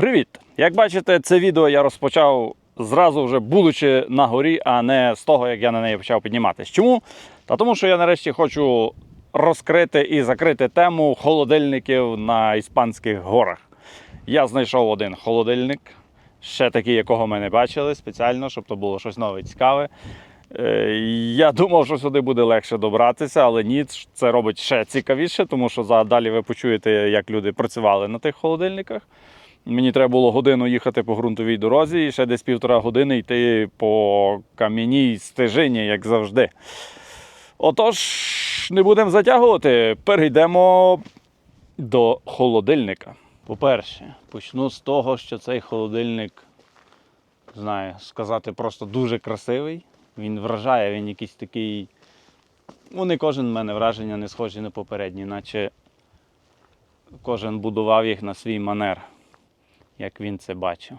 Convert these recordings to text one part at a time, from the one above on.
Привіт! Як бачите, це відео я розпочав зразу вже будучи на горі, а не з того, як я на неї почав підніматися. Чому? Та тому, що я нарешті хочу розкрити і закрити тему холодильників на іспанських горах. Я знайшов один холодильник, ще такий, якого ми не бачили спеціально, щоб то було щось нове і цікаве. Е, Я думав, що сюди буде легше добратися, але ні, це робить ще цікавіше, тому що далі ви почуєте, як люди працювали на тих холодильниках. Мені треба було годину їхати по ґрунтовій дорозі і ще десь півтора години йти по кам'яній стежині, як завжди. Отож, не будемо затягувати, перейдемо до холодильника. По-перше, почну з того, що цей холодильник, знаю, сказати просто дуже красивий. Він вражає, він якийсь такий. Ну, не кожен в мене враження не схожі на попередні, наче кожен будував їх на свій манер, як він це бачив.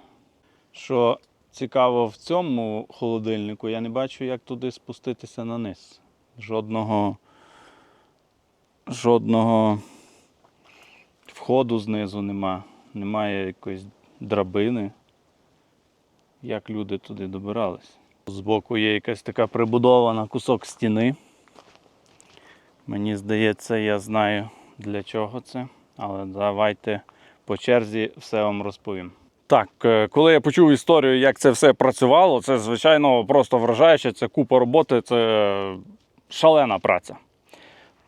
Що цікаво в цьому холодильнику, я не бачу, як туди спуститися на низ. Жодного, жодного входу знизу нема, немає якоїсь драбини. Як люди туди добирались? Збоку є якась така прибудована кусок стіни. Мені здається, я знаю для чого це, але давайте по черзі все вам розповім. Так, е, коли я почув історію, як це все працювало, це звичайно просто вражаюче, це купа роботи, це шалена праця.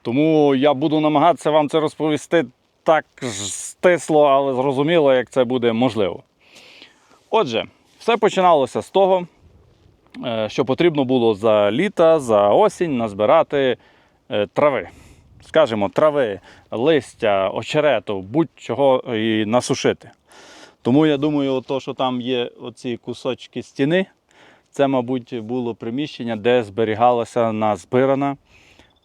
Тому я буду намагатися вам це розповісти так стисло, але зрозуміло, як це буде можливо. Отже, все починалося з того, е, що потрібно було за літа, за осінь назбирати е, трави. Скажімо, трави, листя, очерету, будь-чого і насушити. Тому я думаю, то, що там є оці кусочки стіни, це, мабуть, було приміщення, де зберігалася назбирана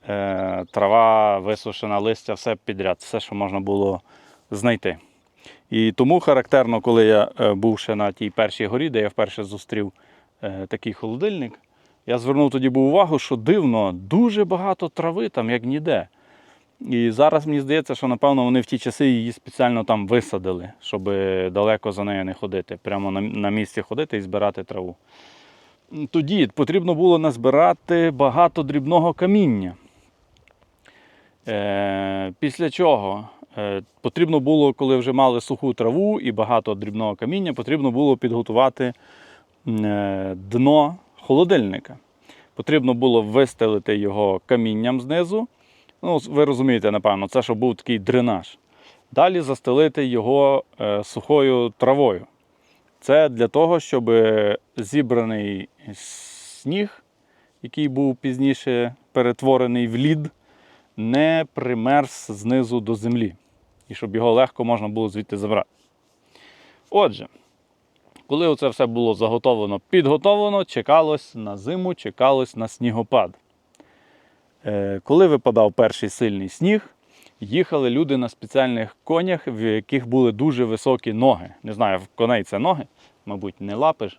е, трава, висушена листя, все підряд, все, що можна було знайти. І тому характерно, коли я е, був ще на тій першій горі, де я вперше зустрів е, такий холодильник, я звернув тоді увагу, що дивно, дуже багато трави там, як ніде. І зараз мені здається, що напевно вони в ті часи її спеціально там висадили, щоб далеко за нею не ходити, прямо на, місці ходити і збирати траву. Тоді потрібно було назбирати багато дрібного каміння. Е, після чого е, потрібно було, коли вже мали суху траву і багато дрібного каміння, потрібно було підготувати е, дно холодильника. Потрібно було вистелити його камінням знизу. Ну, ви розумієте, напевно, це щоб був такий дренаж. Далі застелити його е, сухою травою. Це для того, щоб зібраний сніг, який був пізніше перетворений в лід, не примерз знизу до землі. І щоб його легко можна було звідти забрати. Отже, коли це все було заготовлено, підготовлено, чекалось на зиму, чекалось на снігопад. Е, Коли випадав перший сильний сніг, їхали люди на спеціальних конях, в яких були дуже високі ноги. Не знаю, в коней це ноги, мабуть, не лапи ж.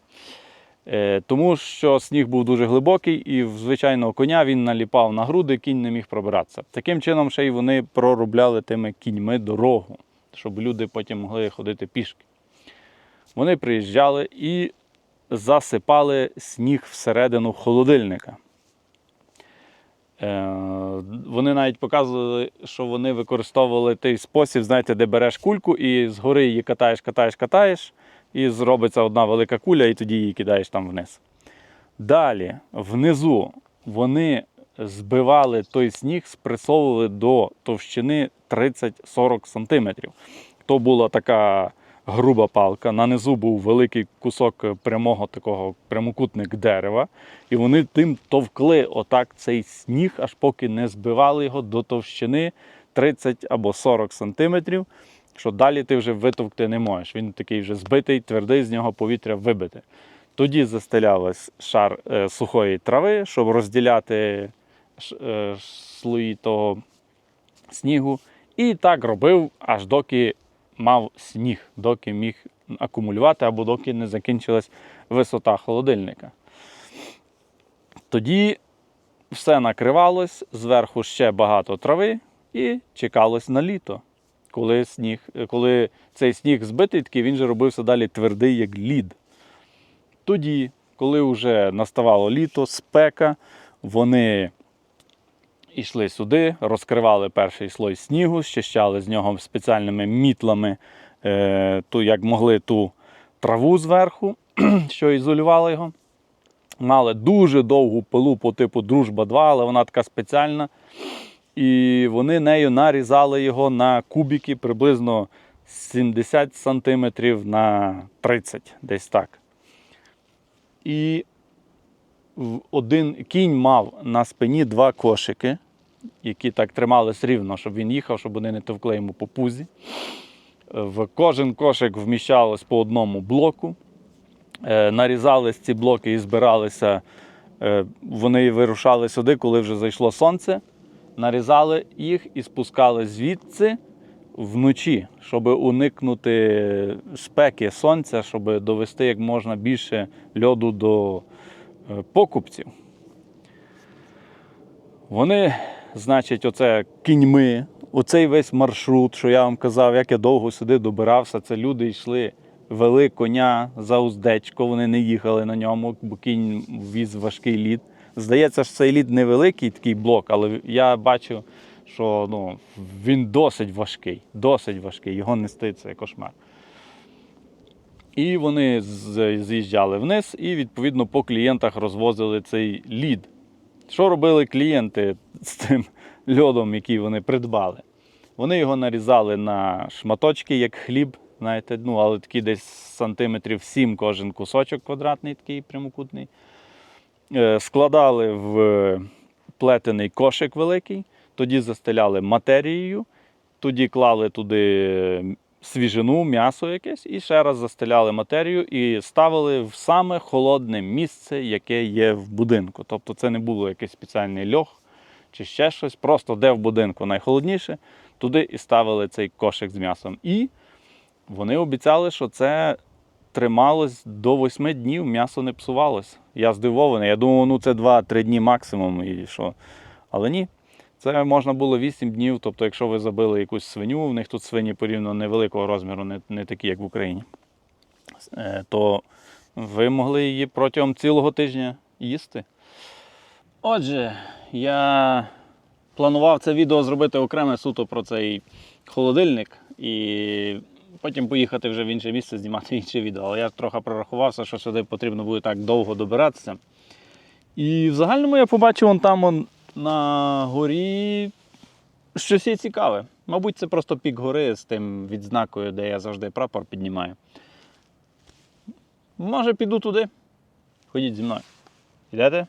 Е, Тому що сніг був дуже глибокий, і в звичайного коня він наліпав на груди, кінь не міг пробиратися. Таким чином, ще й вони проробляли тими кіньми дорогу, щоб люди потім могли ходити пішки. Вони приїжджали і засипали сніг всередину холодильника. Е, Вони навіть показували, що вони використовували той спосіб, знаєте, де береш кульку і згори її катаєш, катаєш, катаєш, і зробиться одна велика куля, і тоді її кидаєш там вниз. Далі, внизу, вони збивали той сніг, спресовували до товщини 30-40 см. То була така груба палка. На низу був великий кусок прямого такого прямокутник дерева, і вони тим товкли отак цей сніг, аж поки не збивали його до товщини 30 або 40 сантиметрів, що далі ти вже витовкти не можеш. Він такий вже збитий, твердий, з нього повітря вибите. Тоді застелялась шар е, сухої трави, щоб розділяти ш- е, слої того снігу. І так робив, аж доки мав сніг, доки міг акумулювати або доки не закінчилась висота холодильника. Тоді все накривалось, зверху ще багато трави і чекалось на літо. коли, сніг, коли цей сніг збитий, такий, він же робився далі твердий, як лід. Тоді, коли вже наставало літо, спека, вони йшли сюди, розкривали перший слой снігу, щищали з нього спеціальними мітлами, е, ту, як могли ту траву зверху, що ізолювала його. Мали дуже довгу пилу по типу Дружба 2, але вона така спеціальна. І вони нею нарізали його на кубики приблизно 70 см на 30, десь так. І один кінь мав на спині два кошики, які так тримались рівно, щоб він їхав, щоб вони не товкли йому по пузі. В кожен кошик вміщалось по одному блоку. Е, Нарізались ці блоки і збиралися. е, Вони вирушали сюди, коли вже зайшло сонце. Нарізали їх і спускали звідси вночі, щоб уникнути спеки сонця, щоб довести як можна більше льоду до покупців. Вони, значить, оце кіньми, оцей весь маршрут, що я вам казав, як я довго сюди добирався, це люди йшли, вели коня за уздечко, вони не їхали на ньому, бо кінь віз важкий лід. Здається, що цей лід невеликий такий блок, але я бачу, що ну, він досить важкий, досить важкий, його нести це кошмар. І вони з'їжджали вниз і, відповідно, по клієнтах розвозили цей лід. Що робили клієнти з тим льодом, який вони придбали? Вони його нарізали на шматочки, як хліб, знаєте, ну, але такі десь сантиметрів 7 кожен кусочок квадратний, такий прямокутний. Е, Складали в плетений кошик великий, тоді застеляли матерією, тоді клали туди свіжину, м'ясо якесь, і ще раз застеляли матерію і ставили в саме холодне місце, яке є в будинку. Тобто це не було якийсь спеціальний льох чи ще щось. Просто де в будинку найхолодніше, туди і ставили цей кошик з м'ясом. І вони обіцяли, що це трималось до 8 днів, м'ясо не псувалось. Я здивований. Я думав, ну це 2-3 дні максимум. І що. Але ні. Це можна було 8 днів. Тобто, якщо ви забили якусь свиню, в них тут свині порівняно невеликого розміру, не, не такі, як в Україні, е, то ви могли її протягом цілого тижня їсти. Отже, я планував це відео зробити окреме суто про цей холодильник і потім поїхати вже в інше місце знімати інше відео. Але я трохи прорахувався, що сюди потрібно буде так довго добиратися. І в загальному я побачив вон там он, на горі щось є цікаве. Мабуть, це просто пік гори з тим відзнакою, де я завжди прапор піднімаю. Може, піду туди. Ходіть зі мною. Йдете?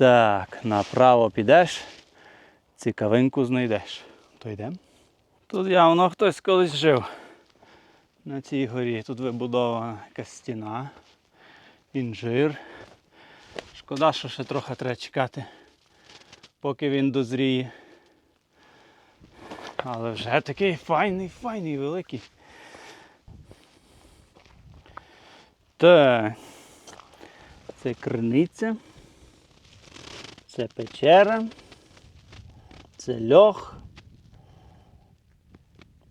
Так, направо підеш, цікавинку знайдеш. То йдемо. Тут явно хтось колись жив на цій горі. Тут вибудована якась стіна, інжир. Шкода, що ще трохи треба чекати, поки він дозріє. Але вже такий файний, файний, великий. Так. Це криниця. Це печера. Це льох.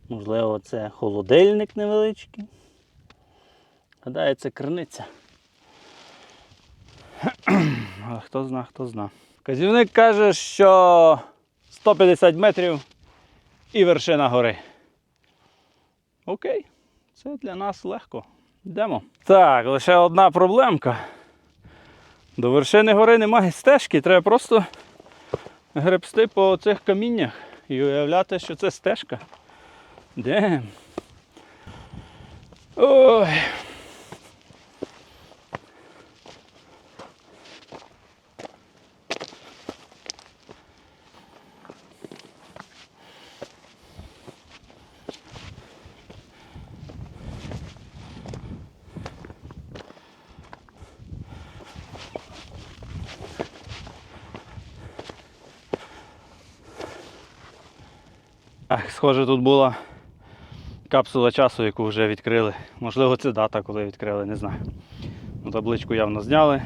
Можливо, це холодильник невеличкий. Гадаю, це криниця. Але хто зна, хто зна. Казівник каже, що 150 метрів і вершина гори. Окей, це для нас легко. Йдемо. Так, лише одна проблемка. До вершини гори немає стежки, треба просто гребсти по цих каміннях і уявляти, що це стежка. Де? Ой. Схоже, тут була капсула часу, яку вже відкрили. Можливо, це дата, коли відкрили, не знаю. Ну, табличку явно зняли.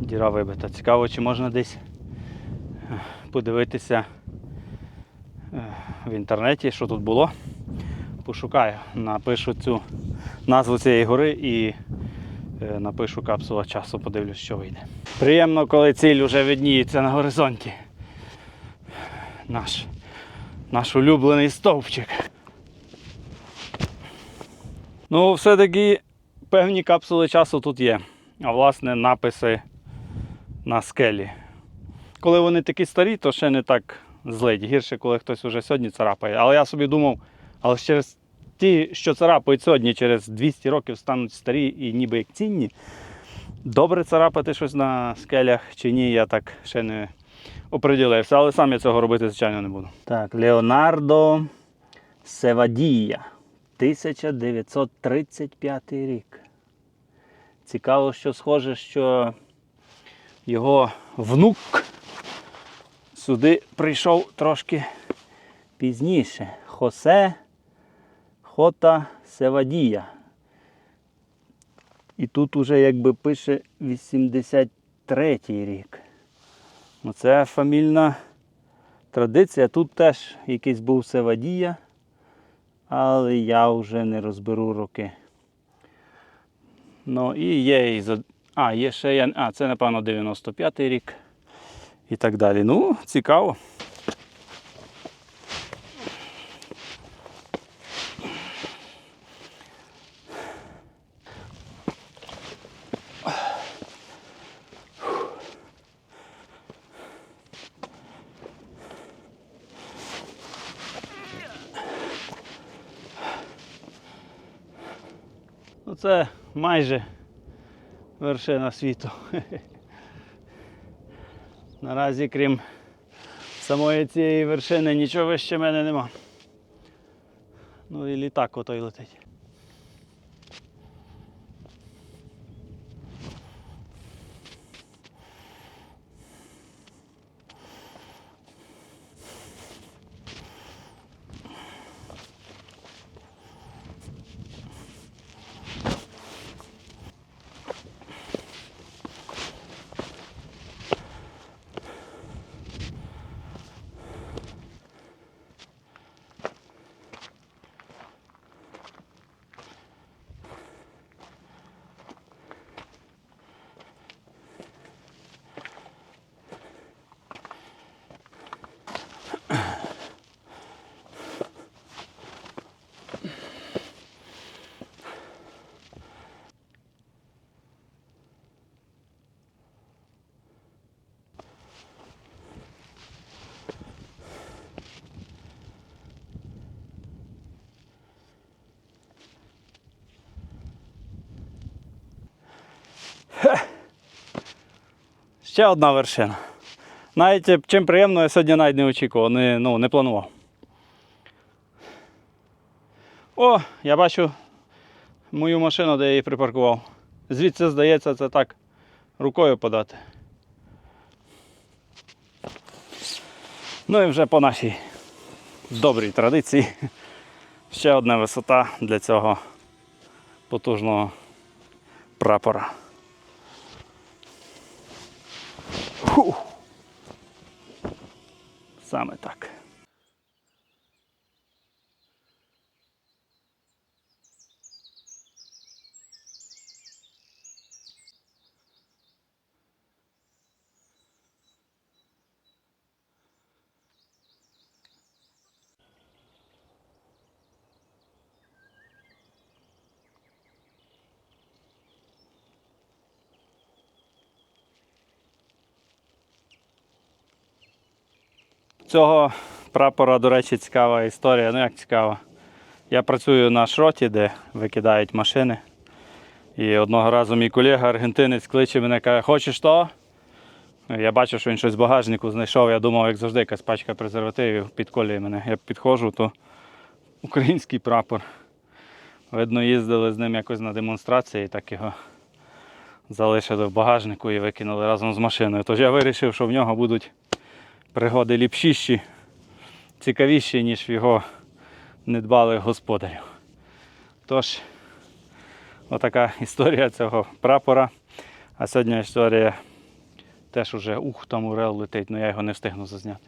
Діра вибита. Цікаво, чи можна десь е, подивитися е, в інтернеті, що тут було. Пошукаю, напишу цю назву цієї гори і е, напишу капсула часу, подивлюсь, що вийде. Приємно, коли ціль вже видніється на горизонті. Наш, наш улюблений стовпчик. Ну, все-таки певні капсули часу тут є. А власне написи на скелі. Коли вони такі старі, то ще не так злить. Гірше, коли хтось уже сьогодні царапає. Але я собі думав, але через ті, що царапають сьогодні, через 200 років стануть старі і ніби як цінні. Добре царапати щось на скелях чи ні, я так ще не оприділився, але сам я цього робити, звичайно, не буду. Так, Леонардо Севадія, 1935 рік. Цікаво, що схоже, що його внук сюди прийшов трошки пізніше. Хосе Хота Севадія. І тут уже якби пише 83 рік. Ну, Це фамільна традиція. Тут теж якийсь був Севадія, але я вже не розберу роки. Ну і є і. А, є ще. А, це напевно 95-й рік. І так далі. Ну, цікаво. Це майже вершина світу. Наразі, крім самої цієї вершини, нічого вище мене нема. Ну і літак отой летить. Ще одна вершина. Навіть е, чим приємно, я сьогодні навіть не очікував, не, ну, не планував. О, я бачу мою машину, де я її припаркував. Звідси, здається, це так рукою подати. Ну і вже по нашій добрій традиції. Ще одна висота для цього потужного прапора. Фу. Саме так. Цього прапора, до речі, цікава історія. Ну як цікава. Я працюю на шроті, де викидають машини. І одного разу мій колега аргентинець кличе мене каже, хочеш то? Я бачу, що він щось в багажнику знайшов. Я думав, як завжди, якась пачка презервативів підколює мене. Я підходжу, то український прапор. Видно, їздили з ним якось на демонстрації, так його залишили в багажнику і викинули разом з машиною. Тож я вирішив, що в нього будуть пригоди ліпшіші, цікавіші, ніж в його не дбали господарів. Тож, отака історія цього прапора. А сьогодні історія теж уже ух, там Урел летить, але я його не встигну зазняти.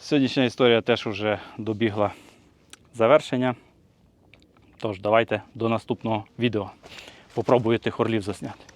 Сьогоднішня історія теж уже добігла завершення. Тож давайте до наступного відео. Попробую тих орлів засняти.